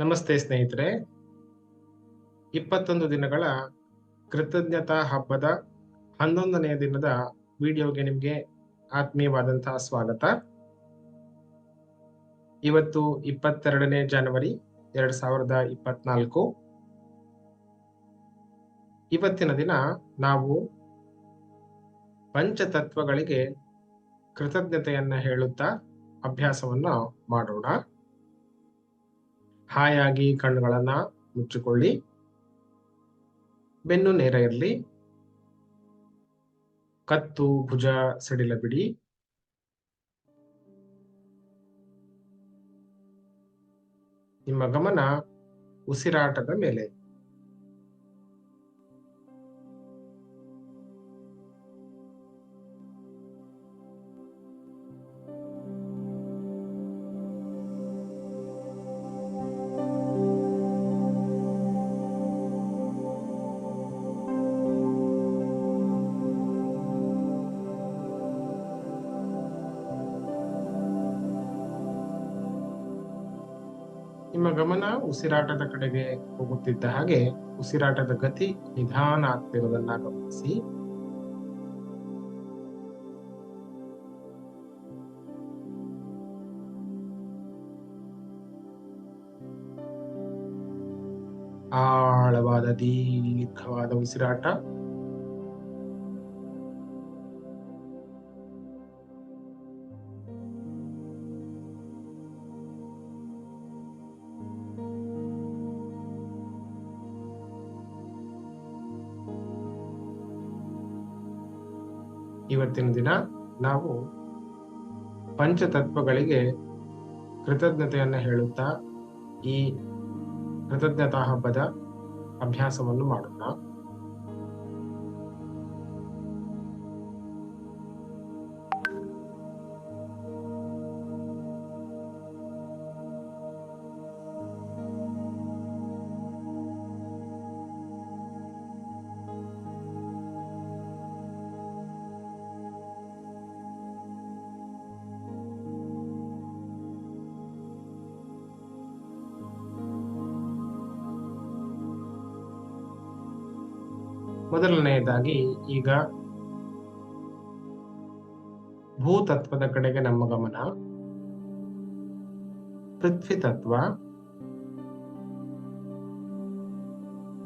ನಮಸ್ತೆ ಸ್ನೇಹಿತರೆ. ಇಪ್ಪತ್ತೊಂದು ದಿನಗಳ ಕೃತಜ್ಞತಾ ಹಬ್ಬದ ಹನ್ನೊಂದನೆಯ ದಿನದ ವಿಡಿಯೋಗೆ ನಿಮಗೆ ಆತ್ಮೀಯವಾದಂತಹ ಸ್ವಾಗತ. ಇವತ್ತು ಇಪ್ಪತ್ತೆರಡನೇ ಜನವರಿ ಎರಡ್ ಸಾವಿರದ ಇಪ್ಪತ್ನಾಲ್ಕು. ಇವತ್ತಿನ ದಿನ ನಾವು ಪಂಚತತ್ವಗಳಿಗೆ ಕೃತಜ್ಞತೆಯನ್ನು ಹೇಳುತ್ತಾ ಅಭ್ಯಾಸವನ್ನು ಮಾಡೋಣ. ಹಾಯಾಗಿ ಕಣ್ಣುಗಳನ್ನ ಮುಚ್ಚಿಕೊಳ್ಳಿ. ಬೆನ್ನು ನೇರ ಇರಲಿ. ಕತ್ತು ಭುಜ ಸಡಿಲ ಬಿಡಿ. ನಿಮ್ಮ ಗಮನ ಉಸಿರಾಟದ ಮೇಲೆ. ನಿಮ್ಮ ಗಮನ ಉಸಿರಾಟದ ಕಡೆಗೆ ಹೋಗುತ್ತಿದ್ದ ಹಾಗೆ ಉಸಿರಾಟದ ಗತಿ ನಿಧಾನ ಆಗ್ತಿರೋದನ್ನ ಗಮನಿಸಿ ಆಳವಾದ ದೀರ್ಘವಾದ ಉಸಿರಾಟ ಇವತ್ತಿನ ದಿನ ನಾವು ಪಂಚತತ್ವಗಳಿಗೆ ಕೃತಜ್ಞತೆಯನ್ನು ಹೇಳುತ್ತಾ ಈ ಕೃತಜ್ಞತಾ ಹಬ್ಬದ ಅಭ್ಯಾಸವನ್ನು ಮಾಡೋಣ. ಮೊದಲನೆಯದಾಗಿ ಈಗ ಭೂತತ್ವದ ಕಡೆಗೆ ನಮ್ಮ ಗಮನ. ಪೃಥ್ವಿ ತತ್ವ.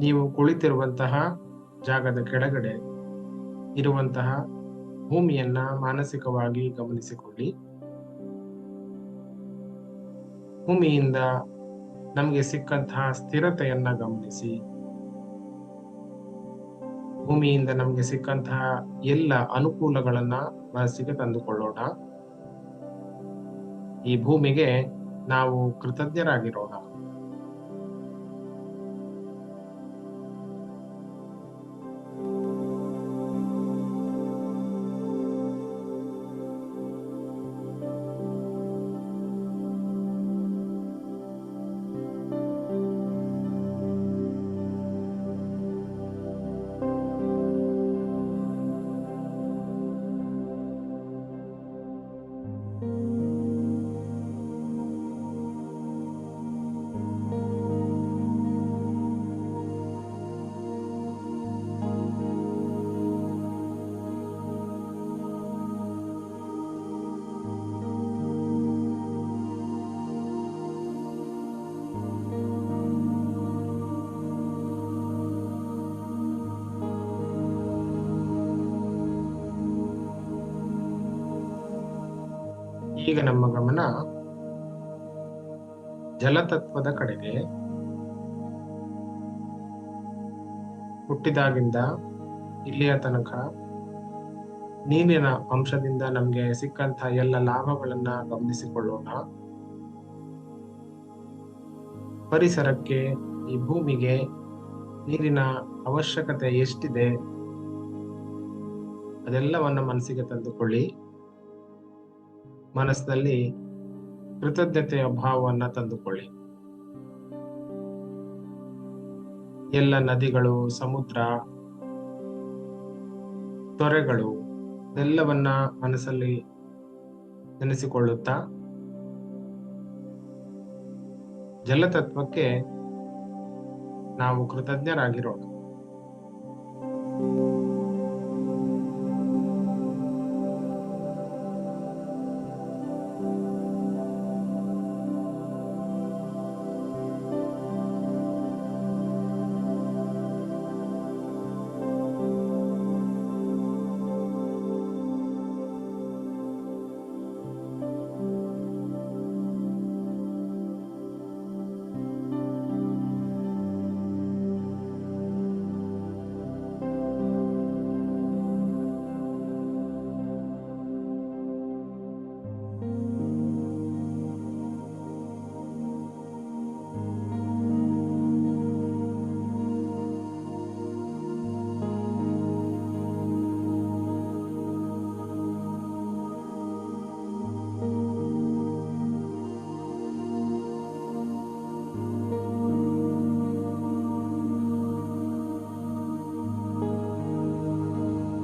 ನೀವು ಕುಳಿತಿರುವಂತಹ ಜಾಗದ ಕೆಳಗಡೆ ಇರುವಂತಹ ಭೂಮಿಯನ್ನ ಮಾನಸಿಕವಾಗಿ ಗಮನಿಸಿಕೊಳ್ಳಿ. ಭೂಮಿಯಿಂದ ನಮಗೆ ಸಿಕ್ಕಂತಹ ಸ್ಥಿರತೆಯನ್ನ ಗಮನಿಸಿ. ಭೂಮಿಯಿಂದ ನಮಗೆ ಸಿಕ್ಕಂತಹ ಎಲ್ಲ ಅನುಕೂಲಗಳನ್ನ ಮನಸ್ಸಿಗೆ ತಂದುಕೊಳ್ಳೋಣ. ಈ ಭೂಮಿಗೆ ನಾವು ಕೃತಜ್ಞರಾಗಿರೋಣ ಈಗ ನಮ್ಮ ಗಮನ ಜಲತತ್ವದ ಕಡೆಗೆ. ಹುಟ್ಟಿದಾಗಿಂದ ಇಲ್ಲಿಯ ತನಕ ನೀರಿನ ಅಂಶದಿಂದ ನಮ್ಗೆ ಸಿಕ್ಕಂತಹ ಎಲ್ಲ ಲಾಭಗಳನ್ನ ಗಮನಿಸಿಕೊಳ್ಳೋಣ. ಪರಿಸರಕ್ಕೆ, ಈ ಭೂಮಿಗೆ ನೀರಿನ ಅವಶ್ಯಕತೆ ಎಷ್ಟಿದೆ ಅದೆಲ್ಲವನ್ನ ಮನಸ್ಸಿಗೆ ತಂದುಕೊಳ್ಳಿ. ಮನಸ್ಸಿನಲ್ಲಿ ಕೃತಜ್ಞತೆಯ ಭಾವವನ್ನು ತಂದುಕೊಳ್ಳಿ. ಎಲ್ಲ ನದಿಗಳು ಸಮುದ್ರ ತೊರೆಗಳು ಎಲ್ಲವನ್ನ ಮನಸ್ಸಲ್ಲಿ ನೆನೆಸಿಕೊಳ್ಳುತ್ತಾ ಜಲತತ್ವಕ್ಕೆ ನಾವು ಕೃತಜ್ಞರಾಗಿರೋಣ.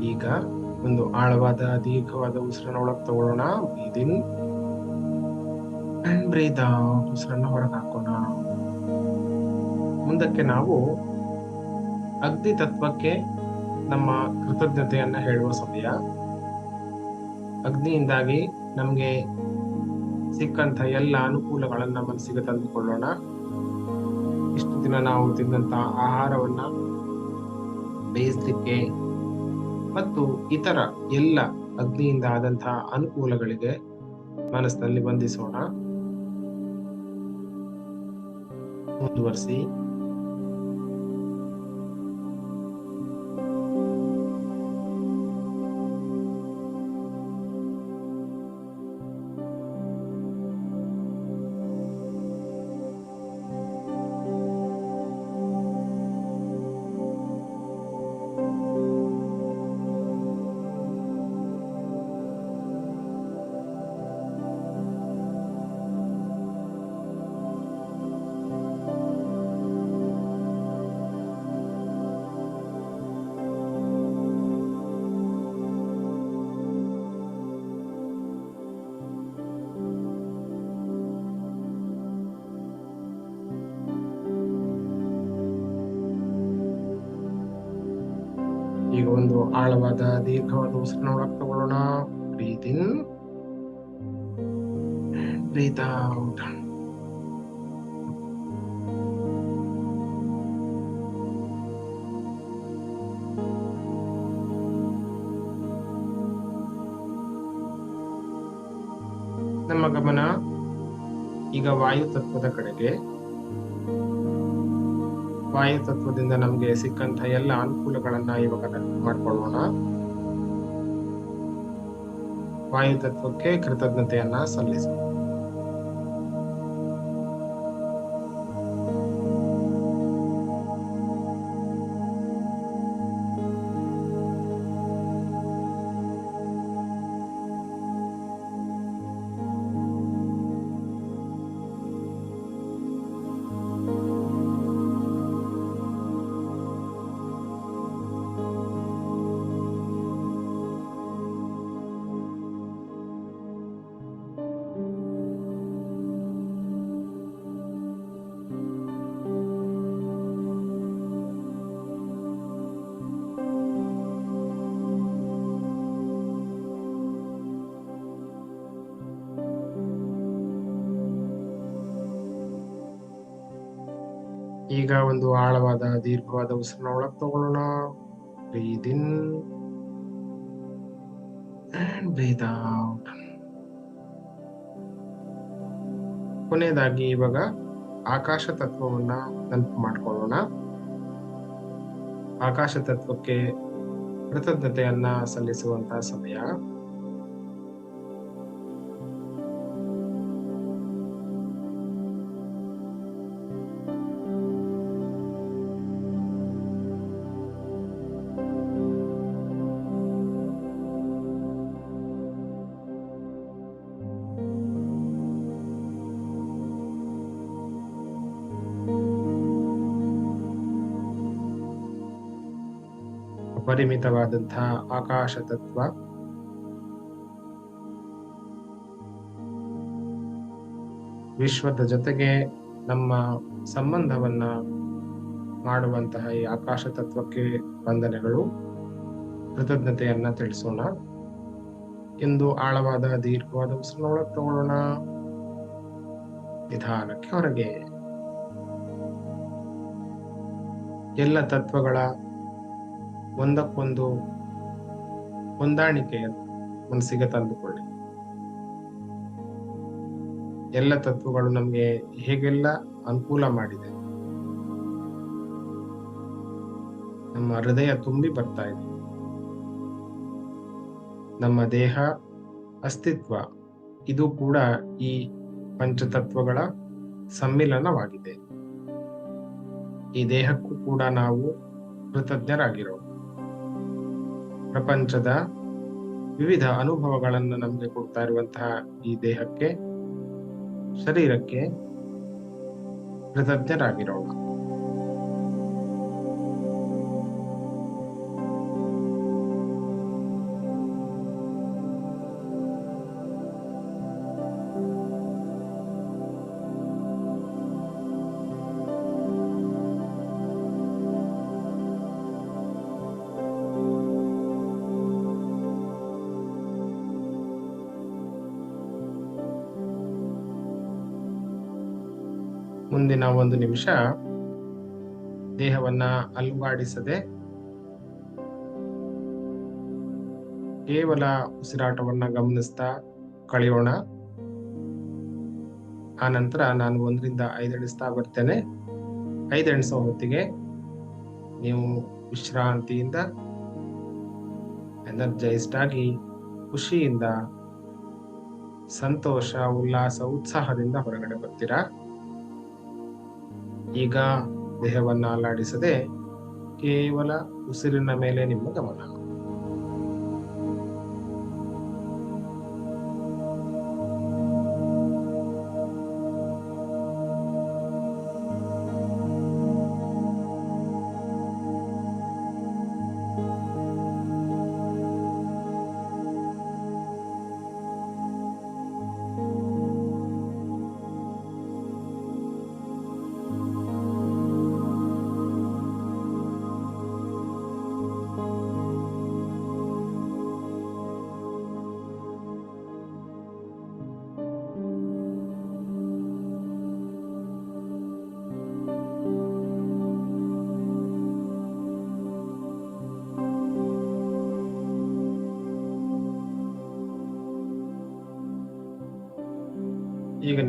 ಈಗ ಒಂದು ಆಳವಾದ, ದೀರ್ಘವಾದ ಉಸಿರನ್ನ ಒಳಗೆ ತಗೊಳ್ಳೋಣ. ಅಂಡ್ ಬ್ರೀದ್ ಔಟ್ ಉಸಿರನ್ನ ಹೊರಗೆ ಹಾಕೋಣ. ಮುಂದಕ್ಕೆ ನಾವು ಅಗ್ನಿ ತತ್ವಕ್ಕೆ ನಮ್ಮ ಕೃತಜ್ಞತೆಯನ್ನ ಹೇಳುವ ಸಮಯ. ಅಗ್ನಿಯಿಂದಾಗಿ ನಮಗೆ ಸಿಕ್ಕಂತ ಎಲ್ಲ ಅನುಕೂಲಗಳನ್ನ ಮನಸ್ಸಿಗೆ ತಂದುಕೊಳ್ಳೋಣ. ಇಷ್ಟು ದಿನ ನಾವು ತಿಂದಂತ ಆಹಾರವನ್ನ ಬೇಯಿಸ್ಲಿಕ್ಕೆ ಮತ್ತು ಇತರ ಎಲ್ಲ ಅಗ್ನಿಯಿಂದ ಆದಂತಹ ಅನುಕೂಲಗಳಿಗೆ ಮನಸ್ಸಿನಲ್ಲಿ ಬಂಧಿಸೋಣ ಮುಂದುವರಿಸಿ. ಒಂದು ಆಳವಾದ, ದೀರ್ಘವಾದ ಉಸಿರನ್ನ ಒಳಗೆ ತಗೊಳ್ಳೋಣ. ಬ್ರೀತ್ ಇನ್. ಬ್ರೀತ್ ನಮ್ಮ ಗಮನ ಈಗ ವಾಯು ತತ್ವದ ಕಡೆಗೆ. ವಾಯು ತತ್ವದಿಂದ ನಮ್ಗೆ ಸಿಕ್ಕಂತ ಎಲ್ಲ ಅನುಕೂಲಗಳನ್ನ ಇವಾಗ ಮಾಡ್ಕೊಳ್ಳೋಣ. ವಾಯು ತತ್ವಕ್ಕೆ ಕೃತಜ್ಞತೆಯನ್ನ ಸಲ್ಲಿಸೋಣ ಈಗ ಒಂದು ಆಳವಾದ, ದೀರ್ಘವಾದ ಉಸಿರನ್ನ ಒಳಗೆ ತಗೊಳ್ಳೋಣ. ಬ್ರೀದ್ ಇನ್ ಬ್ರೀದ್ ಔಟ್ ಕೊನೆಯದಾಗಿ ಇವಾಗ ಆಕಾಶ ತತ್ವವನ್ನ ನೆನಪು ಮಾಡ್ಕೊಳ್ಳೋಣ. ಆಕಾಶ ತತ್ವಕ್ಕೆ ಕೃತಜ್ಞತೆಯನ್ನ ಸಲ್ಲಿಸುವಂತ ಸಮಯ. ಅಪರಿಮಿತವಾದಂತಹ ಆಕಾಶ ತತ್ವ. ವಿಶ್ವದ ಜೊತೆಗೆ ನಮ್ಮ ಸಂಬಂಧವನ್ನ ಮಾಡುವಂತಹ ಈ ಆಕಾಶ ತತ್ವಕ್ಕೆ ವಂದನೆಗಳು. ಕೃತಜ್ಞತೆಯನ್ನ ತಿಳಿಸೋಣ. ಎಂದು ಆಳವಾದ, ದೀರ್ಘವಾದ ಉಸಿರಿನೊಳಗೆ ತಗೊಳ್ಳೋಣ. ನಿಧಾನಕ್ಕೆ ಹೊರಗೆ. ಎಲ್ಲ ತತ್ವಗಳ ಒಂದಕ್ಕೊಂದು ಹೊಂದಾಣಿಕೆಯನ್ನು ಮನಸ್ಸಿಗೆ ತಂದುಕೊಳ್ಳಿ. ಎಲ್ಲ ತತ್ವಗಳು ನಮಗೆ ಹೇಗೆಲ್ಲ ಅನುಕೂಲ ಮಾಡಿದೆ. ನಮ್ಮ ಹೃದಯ ತುಂಬಿ ಬರ್ತಾ ಇದೆ. ನಮ್ಮ ದೇಹ, ಅಸ್ತಿತ್ವ, ಇದು ಕೂಡ ಈ ಪಂಚತತ್ವಗಳ ಸಮ್ಮಿಲನವಾಗಿದೆ. ಈ ದೇಹಕ್ಕೂ ಕೂಡ ನಾವು ಕೃತಜ್ಞರಾಗಿರೋಣ ಪ್ರಪಂಚದ ವಿವಿಧ ಅನುಭವಗಳನ್ನು ನಮಗೆ ಕೊಡ್ತಾ ಇರುವಂತಹ ಈ ದೇಹಕ್ಕೆ ಶರೀರಕ್ಕೆ ಕೃತಜ್ಞರಾಗಿರೋಣ. ಮುಂದಿನ ಒಂದು ನಿಮಿಷ ದೇಹವನ್ನ ಅಲುಗಾಡಿಸದೆ ಕೇವಲ ಉಸಿರಾಟವನ್ನ ಗಮನಿಸ್ತಾ ಕಳೆಯೋಣ. ಆ ನಂತರ ನಾನು ಒಂದರಿಂದ ಐದು ಎಣಿಸ್ತಾ ಬರ್ತೇನೆ. ಐದು ಎಣಿಸೋ ಹೊತ್ತಿಗೆ ನೀವು ವಿಶ್ರಾಂತಿಯಿಂದ ಎನರ್ಜೈಸ್ಡ್ ಆಗಿ ಖುಷಿಯಿಂದ ಸಂತೋಷ, ಉಲ್ಲಾಸ, ಉತ್ಸಾಹದಿಂದ ಹೊರಗಡೆ ಬರ್ತೀರಾ? ಈಗ ದೇಹವನ್ನು ಅಲ್ಲಾಡಿಸದೆ ಕೇವಲ ಉಸಿರಿನ ಮೇಲೆ ನಿಮ್ಮ ಗಮನ.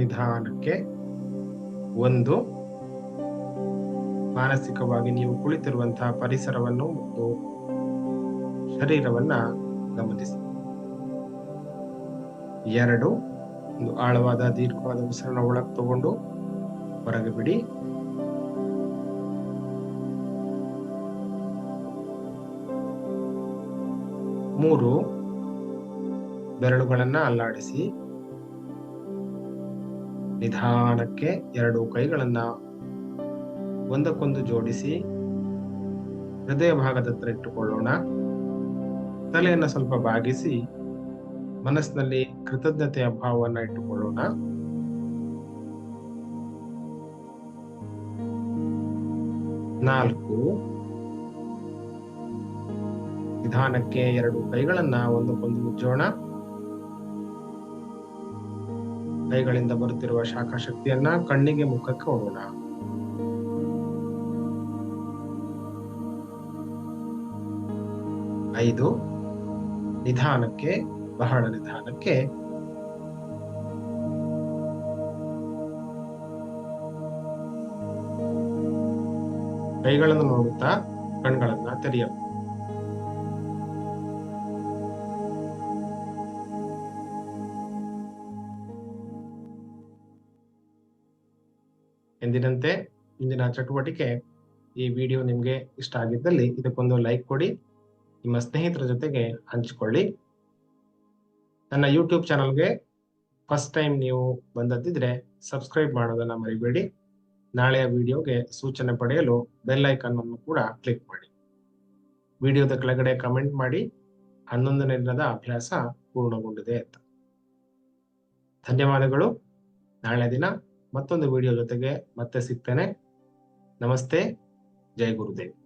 ನಿಧಾನಕ್ಕೆ ಒಂದು ಮಾನಸಿಕವಾಗಿ ನೀವು ಕುಳಿತಿರುವಂತಹ ಪರಿಸರವನ್ನು ಮತ್ತು ಶರೀರವನ್ನ ಗಮನಿಸಿ. ಎರಡು, ಒಂದು ಆಳವಾದ ದೀರ್ಘವಾದ ಉಸಿರನ್ನ ಒಳಗೆ ತಗೊಂಡು ಹೊರಗೆ ಬಿಡಿ. ಮೂರು, ಬೆರಳುಗಳನ್ನ ಅಲ್ಲಾಡಿಸಿ. ನಿಧಾನಕ್ಕೆ ಎರಡು ಕೈಗಳನ್ನ ಒಂದಕ್ಕೊಂದು ಜೋಡಿಸಿ ಹೃದಯ ಭಾಗದ ಹತ್ರ ಇಟ್ಟುಕೊಳ್ಳೋಣ. ತಲೆಯನ್ನು ಸ್ವಲ್ಪ ಬಾಗಿಸಿ ಮನಸ್ಸಿನಲ್ಲಿ ಕೃತಜ್ಞತೆಯ ಭಾವವನ್ನು ಇಟ್ಟುಕೊಳ್ಳೋಣ. ನಾಲ್ಕು. ನಿಧಾನಕ್ಕೆ ಎರಡು ಕೈಗಳನ್ನ ಒಂದಕ್ಕೊಂದು ಉಜ್ಜೋಣ ಕೈಗಳಿಂದ ಬರುತ್ತಿರುವ ಶಾಖ ಶಕ್ತಿಯನ್ನ ಕಣ್ಣಿಗೆ ಮುಖಕ್ಕೆ ಹೋಗೋಣ ಐದು, ನಿಧಾನಕ್ಕೆ, ಬಹಳ ನಿಧಾನಕ್ಕೆ. ಕೈಗಳನ್ನು ನೋಡುತ್ತಾ ಕಣ್ಗಳನ್ನ ತೆರೆಯಬೇಕು ಎಂದಿನಂತೆ ಇಂದಿನ ಚಟುವಟಿಕೆ ಈ ವಿಡಿಯೋ ನಿಮಗೆ ಇಷ್ಟ ಆಗಿದ್ದಲ್ಲಿ ಇದಕ್ಕೊಂದು ಲೈಕ್ ಕೊಡಿ, ನಿಮ್ಮ ಸ್ನೇಹಿತರ ಜೊತೆಗೆ ಹಂಚಿಕೊಳ್ಳಿ. ನನ್ನ ಯೂಟ್ಯೂಬ್ ಚಾನಲ್ಗೆ ಫಸ್ಟ್ ಟೈಮ್ ನೀವು ಬಂದದ್ದಿದ್ರೆ ಸಬ್ಸ್ಕ್ರೈಬ್ ಮಾಡೋದನ್ನ ಮರಿಬೇಡಿ. ನಾಳೆಯ ವಿಡಿಯೋಗೆ ಸೂಚನೆ ಪಡೆಯಲು ಬೆಲ್ ಐಕಾನ್ ಅನ್ನು ಕೂಡ ಕ್ಲಿಕ್ ಮಾಡಿ. ವಿಡಿಯೋದ ಕೆಳಗಡೆ ಕಮೆಂಟ್ ಮಾಡಿ, ಹನ್ನೊಂದನೇ ದಿನದ ಅಭ್ಯಾಸ ಪೂರ್ಣಗೊಂಡಿದೆ ಅಂತ. ಧನ್ಯವಾದಗಳು. ನಾಳೆ ದಿನ ಮತ್ತೊಂದು ವಿಡಿಯೋ ಜೊತೆಗೆ ಮತ್ತೆ ಸಿಗ್ತೇನೆ. ನಮಸ್ತೆ. ಜೈ ಗುರುದೇವ್.